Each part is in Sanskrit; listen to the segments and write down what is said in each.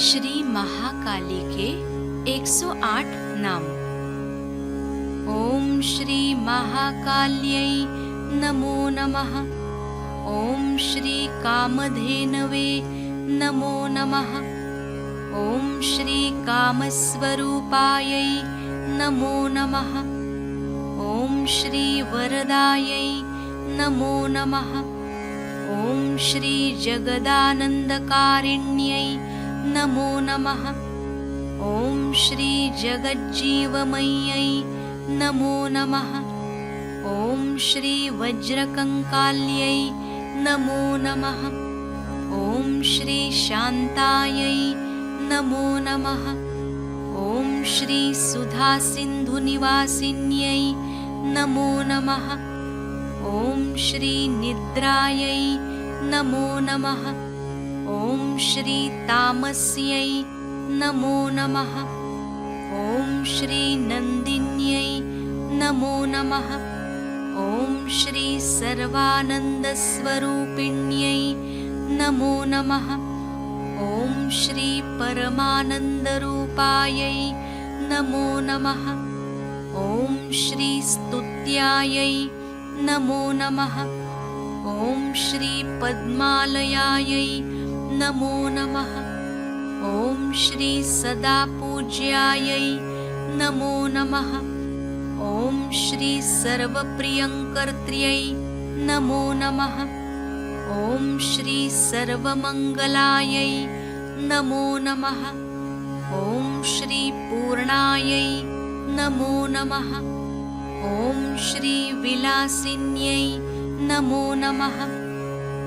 श्री महाकाली के 108 नाम। ॐ श्री महाकाल्यै नमो नमः। ॐ श्री कामधेनवे नमो नमः। ॐ श्री कामस्वरूपायै नमो नमः। ॐ श्री वरदायै नमो नमः। ॐ श्री जगदानन्दकारिण्यै नमो नमः। ॐ श्री जगज्जीवमय्यै नमो नमः। ॐ श्री वज्रकङ्काल्यै नमो नमः। ॐ श्री शान्तायै नमो नमः। ॐ श्री सुधासिन्धुनिवासिन्यै नमो नमः। ॐ श्री निद्रायै नमो नमः ॐ श्री तामस्यै नमो नमः। ॐ श्री नन्दिन्यै नमो नमः। ॐ श्री सर्वानन्दस्वरूपिण्यै नमो नमः। ॐ श्री परमानन्दरूपायै नमो नमः। ॐ श्री स्तुत्यायै नमो नमः। ॐ श्री पद्मालयायै नमो नमः। ॐ श्री सदा पूज्यायै नमो नमः। ॐ श्री सर्वप्रियङ्कर्त्र्यै नमो नमः। ॐ श्री सर्वमङ्गलायै नमो नमः। ॐ श्री पूर्णायै नमो नमः। ॐ श्री विलासिन्यै नमो नमः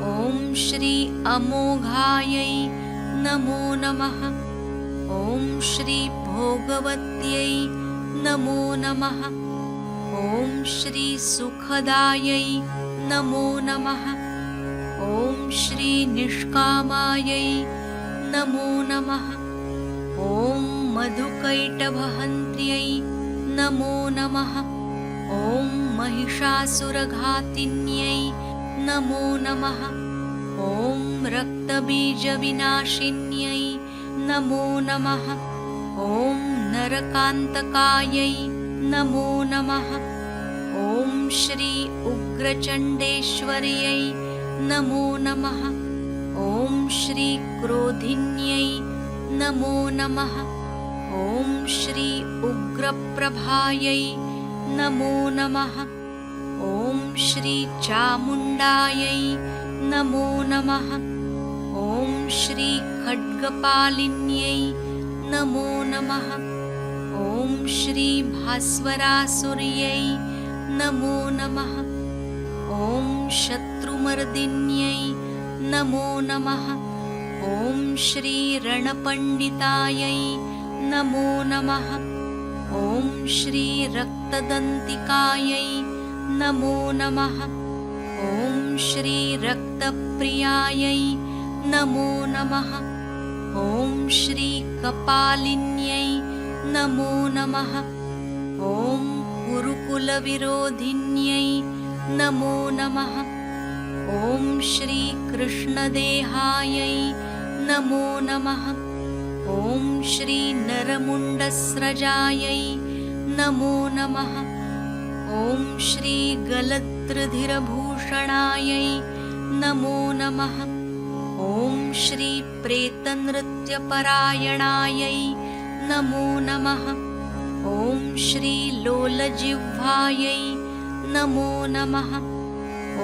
ॐ श्री अमोघायै नमो नमः। ॐ श्री भोगवत्यै नमो नमः। ॐ श्री सुखदायै नमो नमः। ॐ श्री निष्कामायै नमो नमः। ॐ मधुकैटभहन्त्र्यै नमो नमः। ॐ महिषासुरघातिन्यै नमो नमः। ॐ रक्तबीजविनाशिन्यै नमो नमः। ॐ नरकान्तकायै नमो नमः। ॐ श्री उग्रचण्डेश्वर्यै नमो नमः। ॐ श्री क्रोधिन्यै नमो नमः। ॐ श्री उग्रप्रभायै नमो नमः ॐ श्री चामुण्डायै नमो नमः। ॐ श्री खड्गपालिन्यै नमो नमः। ॐ श्री भास्वरासुर्यै नमो नमः। ॐ शत्रुमर्दिन्यै नमो नमः। ॐ श्री रणपण्डितायै नमो नमः। ॐ श्री रक्तदन्तिकायै नमो नमः। ॐ श्री रक्तप्रियायै नमो नमः। ॐ श्री कपालिन्यै नमो नमः। ॐ गुरुकुलविरोधिन्यै नमो नमः। ॐ श्री कृष्णदेहायै नमो नमः। ॐ श्री नरमुण्डस्रजायै नमो नमः ॐ श्री गलत्रधिरभूषणायै नमो नमः। ॐ श्री प्रेतनृत्यपरायणायै नमो नमः। ॐ श्री लोलजिह्वायै नमो नमः।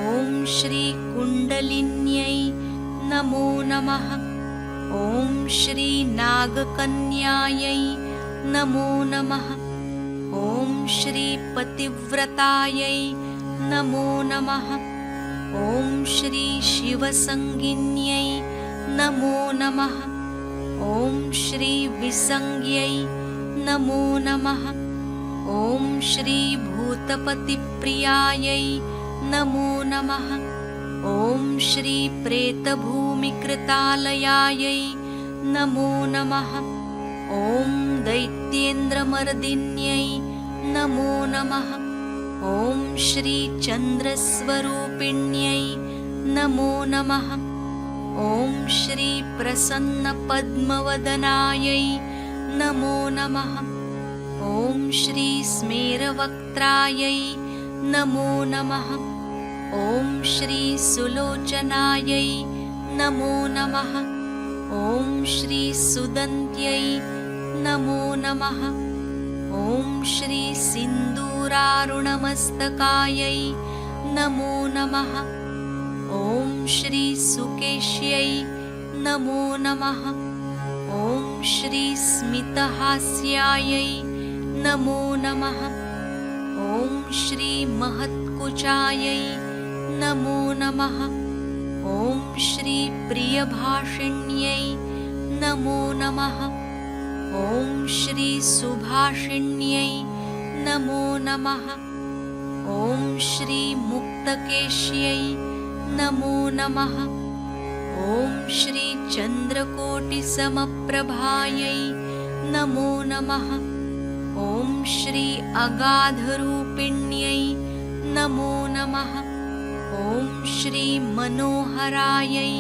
ॐ श्री कुण्डलिन्यै नमो नमः। ॐ श्री नागकन्यायै नमो नमः ॐ श्री पतिव्रतायै नमो नमः। ॐ श्री शिवसङ्गिन्यै नमो नमः। ॐ श्री विसङ्ग्यै नमो नमः। ॐ श्री भूतपतिप्रियायै नमो नमः। ॐ श्री प्रेतभूमिकृतालयायै नमो नमः। ॐ दैत्येन्द्रमर्दिन्यै नमो नमः। ॐ श्री चन्द्रस्वरूपिण्यै नमो नमः। ॐ श्री प्रसन्नपद्मवदनायै नमो नमः। ॐ श्री स्मेरवक्त्रायै नमो नमः। ॐ श्री सुलोचनायै नमो नमः। ॐ श्री सुदन्त्यै नमो नमः। ॐ श्री सिन्दूरारुणमस्तकायै नमो नमः। ॐ श्री सुकेश्यै नमो नमः। ॐ श्री स्मितहास्यायै नमो नमः। ॐ श्री महत्कुचायै नमो नमः। ॐ श्री प्रियभाषिण्यै नमो नमः ॐ श्री सुभाषिण्यै नमो नमः। ॐ श्री मुक्तकेश्यै नमो नमः। ॐ श्री चन्द्रकोटिसमप्रभायै नमो नमः। ॐ श्री अगाधरूपिण्यै नमो नमः। ॐ श्री मनोहरायै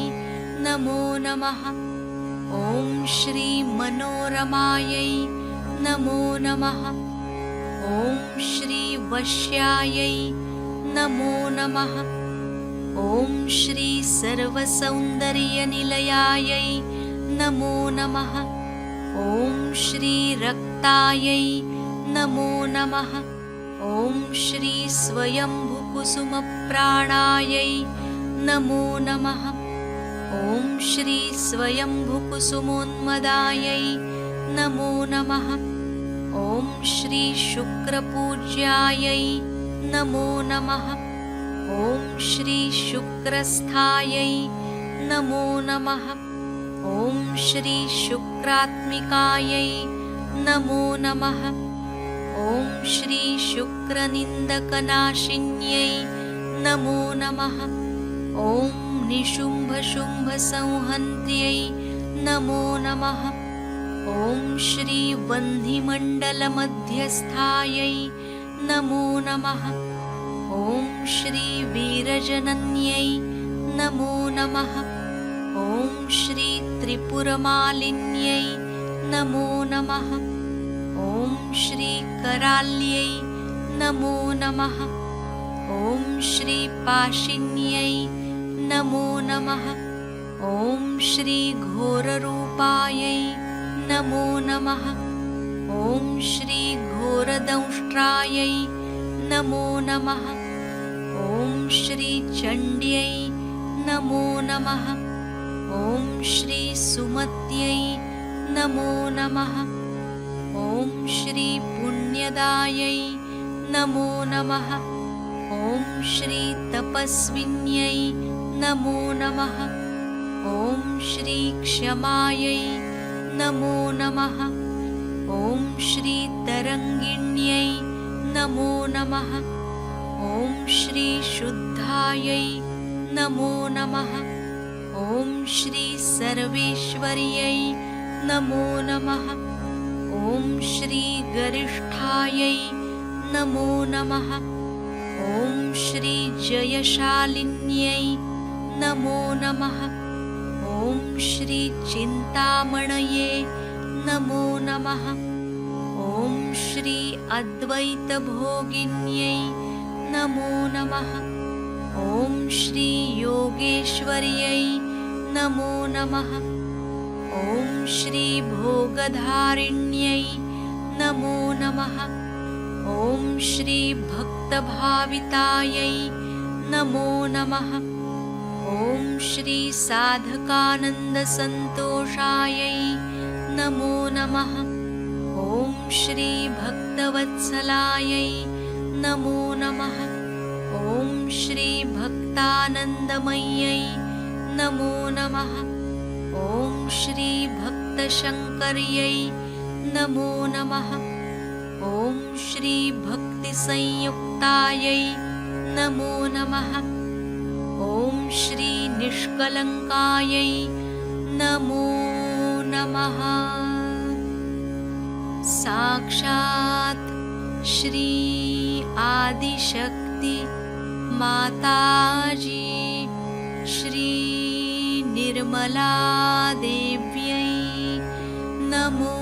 नमो नमः ॐ श्री मनोरमायै नमो नमः। ॐ श्री वश्यायै नमो नमः। ॐ श्री सर्वसौन्दर्यनिलयायै नमो नमः। ॐ श्री रक्तायै नमो नमः। ॐ श्री स्वयम्भुकुसुमप्राणायै नमो नमः ॐ श्री स्वयम्भुकुसुमोन्मदायै नमो नमः। ॐ श्री शुक्रपूज्यायै नमो नमः। ॐ श्री शुक्रस्थायै नमो नमः। ॐ श्री शुक्रात्मिकायै नमो नमः। ॐ श्री शुक्रनिन्दकनाशिन्यै नमो नमः। ॐ निशुम्भशुम्भसंहन्त्यै नमो नमः। ॐ श्री वह्निमण्डलमध्यस्थायै नमो नमः। ॐ श्री वीरजनन्यै नमो नमः। ॐ श्री त्रिपुरमालिन्यै नमो नमः। ॐ श्री कराल्यै नमो नमः। ॐ श्री पाशिन्यै नमो नमः। ॐ श्री घोररूपायै नमो नमः। ॐ श्री घोरदंष्ट्रायै नमो नमः। ॐ श्री चण्ड्यै नमो नमः। ॐ श्री सुमत्यै नमो नमः। ॐ श्री पुण्यदायै नमो नमः। ॐ श्री तपस्विन्यै नमो नमः। ॐ श्री क्षमायै नमो नमः। ॐ श्री तरङ्गिण्यै नमो नमः। ॐ श्री शुद्धायै नमो नमः। ॐ श्री सर्वेश्वर्यै नमो नमः। ॐ श्री गरिष्ठायै नमो नमः। ॐ श्री जयशालिन्यै नमो नमः। ॐ श्री चिन्तामणये नमो नमः। ॐ श्री अद्वैतभोगिन्यै नमो नमः। ॐ श्री योगेश्वर्यै नमो नमः। ॐ श्री भोगधारिण्यै नमो नमः। ॐ श्री भक्तभावितायै नमो नमः ॐ श्री साधकानन्दसन्तोषायै नमो नमः। ॐ श्री भक्तवत्सलायै नमो नमः। ॐ श्री भक्तानन्दमय्यै नमो नमः। ॐ श्री भक्तशङ्कर्यै नमो नमः। ॐ श्री भक्तिसंयुक्तायै नमो नमः ॐ श्री निष्कलङ्कायै नमो नमः। साक्षात् श्री आदिशक्ति माताजी श्री निर्मला देव्यै नमो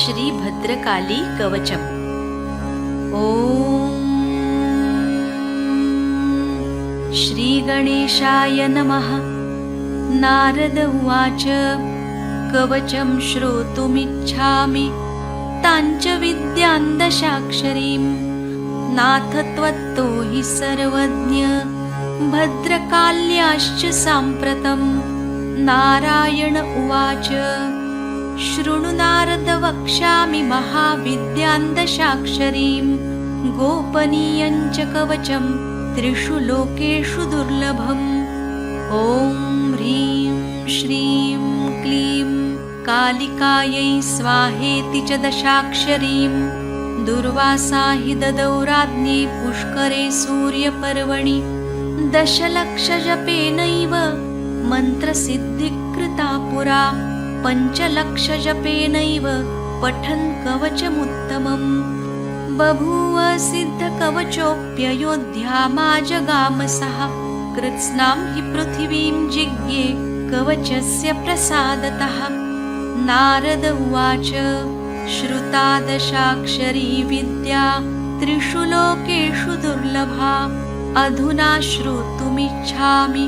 नमः श्रीभद्रकाली कवचम्। ॐ श्रीगणेशाय नमः। नारद उवाच कवचं श्रोतुमिच्छामि। ताञ्च विद्यान्दशाक्षरीं नाथ त्वत्तो हि सर्वज्ञ। भद्रकाल्याश्च साम्प्रतं नारायण उवाच। शृणु नारद वक्ष्यामि महाविद्यान्दशाक्षरीं गोपनीयञ्च कवचं त्रिषु लोकेषु दुर्लभम् ॐ ह्रीं श्रीं क्लीं कालिकायै स्वाहेति च दशाक्षरीं दुर्वासा हि ददौ राज्ञे पुष्करे सूर्यपर्वणि दशलक्षजपेनैव मन्त्रसिद्धिकृता पुरा पञ्चलक्षजपेनैव पठन् कवचमुत्तमम्। बभूव सिद्धकवचोऽप्ययोध्यामाजगामसः कृत्स्नां हि पृथिवीं जिज्ञे कवचस्य प्रसादतः। नारद उवाच श्रुता दशाक्षरी विद्या त्रिषु लोकेषु दुर्लभा। अधुना श्रोतुमिच्छामि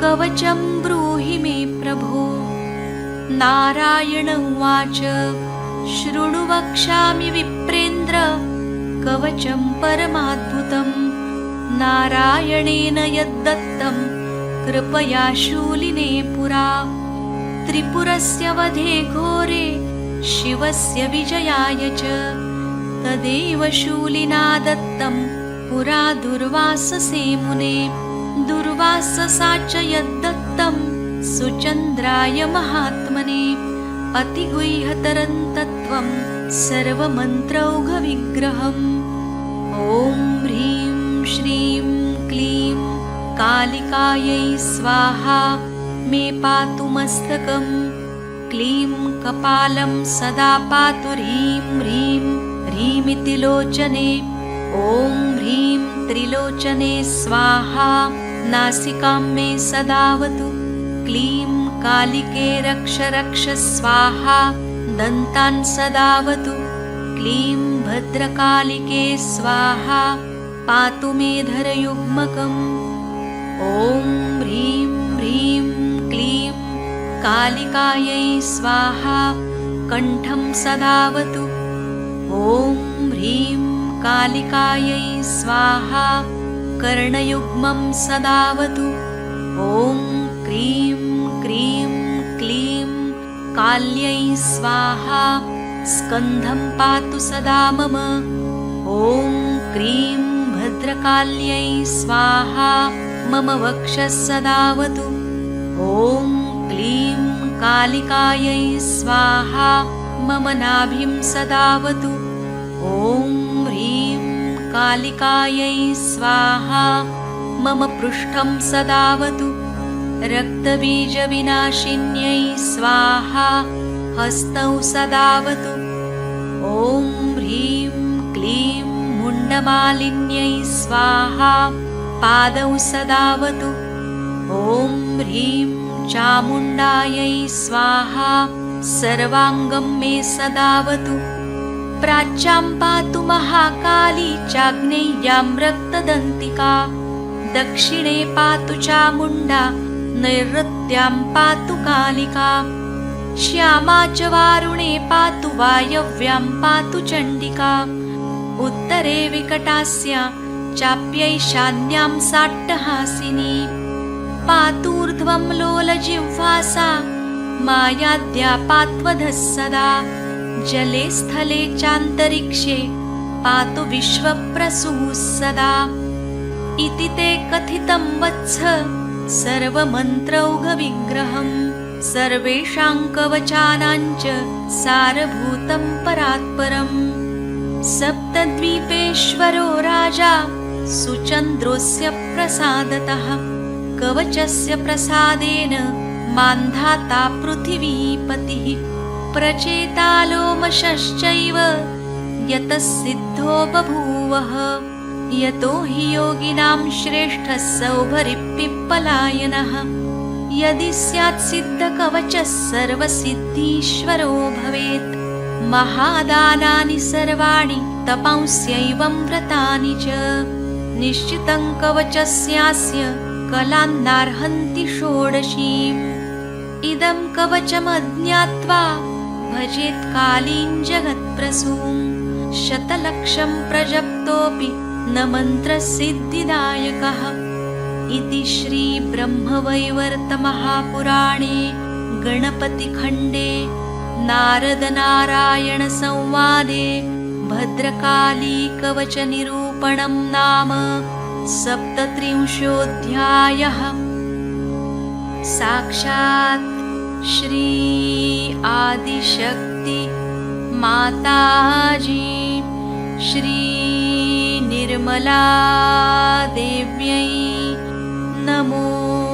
कवचं ब्रूहि मे प्रभो नारायण उवाच। शृणु वक्ष्यामि विप्रेन्द्र कवचं परमाद्भुतम् नारायणेन यद्दत्तं कृपया शूलिने पुरा। त्रिपुरस्य वधे घोरे शिवस्य विजयाय च। तदेव शूलिना दत्तं पुरा दुर्वाससे मुने। दुर्वाससा च यद्दत्तं सुचन्द्राय महात्मने अतिगुह्यतरं तत्त्वं सर्वमन्त्रौघविग्रहम्। ॐ ह्रीं श्रीं क्लीं कालिकायै स्वाहा मे पातु मस्तकं। क्लीं कपालं सदा पातु ह्रीं ह्रीं ह्रीमिति लोचने। ॐ ह्रीं त्रिलोचने स्वाहा नासिकां मे सदावतु। क्लीं कालिके रक्ष रक्ष स्वाहा दन्तान् सदावतु। क्लीं भद्रकालिके स्वाहा पातु मेधरयुग्मकम् ॐ ह्रीं ह्रीं क्लीं कालिकायै स्वाहा कण्ठं सदावतु। ॐ ह्रीं कालिकायै स्वाहा कर्णयुग्मं सदावतु। ॐ क्रीं क्रीं क्लीं काल्यै स्वाहा स्कन्धं पातु सदा मम। ॐ क्रीं भद्रकाल्यै स्वाहा मम वक्षः सदावतु। ॐ क्लीं कालिकायै स्वाहा मम नाभिं सदावतु। ॐ ह्रीं कालिकायै स्वाहा मम पृष्ठं सदावतु रक्तबीजविनाशिन्यै स्वाहा हस्तौ सदावतु। ॐ ह्रीं क्लीं मुण्डमालिन्यै स्वाहा पादौ सदावतु। ॐ ह्रीं चामुण्डायै स्वाहा सर्वाङ्गं मे सदावतु। प्राच्यां पातु महाकाली चाग्नेय्यां रक्तदन्तिका। दक्षिणे पातु चामुण्डा नैऋत्यां पातु कालिका। श्यामा च वारुणे पातु वायव्यां पातु चण्डिका। उत्तरे विकटास्या चाप्यैशान्यां साट्टहासिनी। पातूर्ध्वं लोलजिह्वासा मायाद्या पात्वधः सदा। जले स्थले चान्तरिक्षे पातु विश्वप्रसूः सदा। इति ते कथितं वत्स सर्वमन्त्रौघविग्रहम् सर्वेषां कवचानां च सारभूतं परात्परम् सप्तद्वीपेश्वरो राजा सुचन्द्रोऽस्य प्रसादतः कवचस्य प्रसादेन मान्धाता पृथिवीपतिः। प्रचेतालोमशश्चैव यतः सिद्धो बभूवः यतो हि योगिनां श्रेष्ठः सौभरिप्पिप्पलायनः। यदि स्यात् सिद्धकवचः सर्वसिद्धीश्वरो भवेत्। महादानानि सर्वाणि तपांस्यैवं व्रतानि च। निश्चितं कवचस्यास्य कलान्नार्हन्ति षोडशीम् इदं कवचमज्ञात्वा भजेत् कालीं जगत्प्रसूं शतलक्षं प्रजप्तोऽपि न मन्त्रसिद्धिदायकः इति श्रीब्रह्मवैवर्तमहापुराणे गणपतिखण्डे नारदनारायणसंवादे भद्रकालीकवचनिरूपणं नाम सप्तत्रिंशोऽध्यायः। साक्षात् श्री आदिशक्ति माताजी श्रीनिर्मला देव्यै नमो